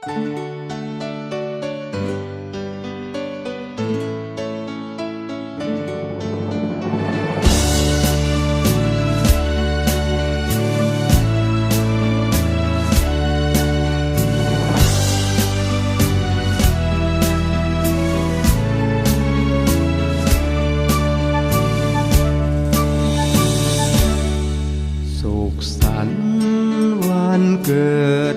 สุขสันต์วันเกิด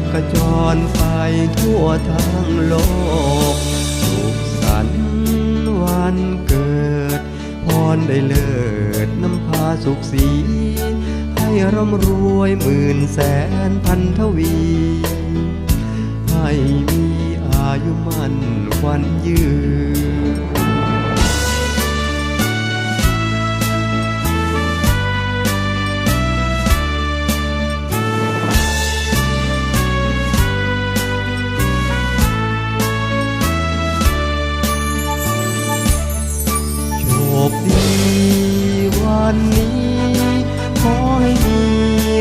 กระจรไปทั่วทั้งโลก สุขสันต์วันเกิด พรได้เลิศนำพาสุขสี ให้ร่ำรวยหมื่นแสนพันทวี ให้มีอายุมั่นขวัญยืน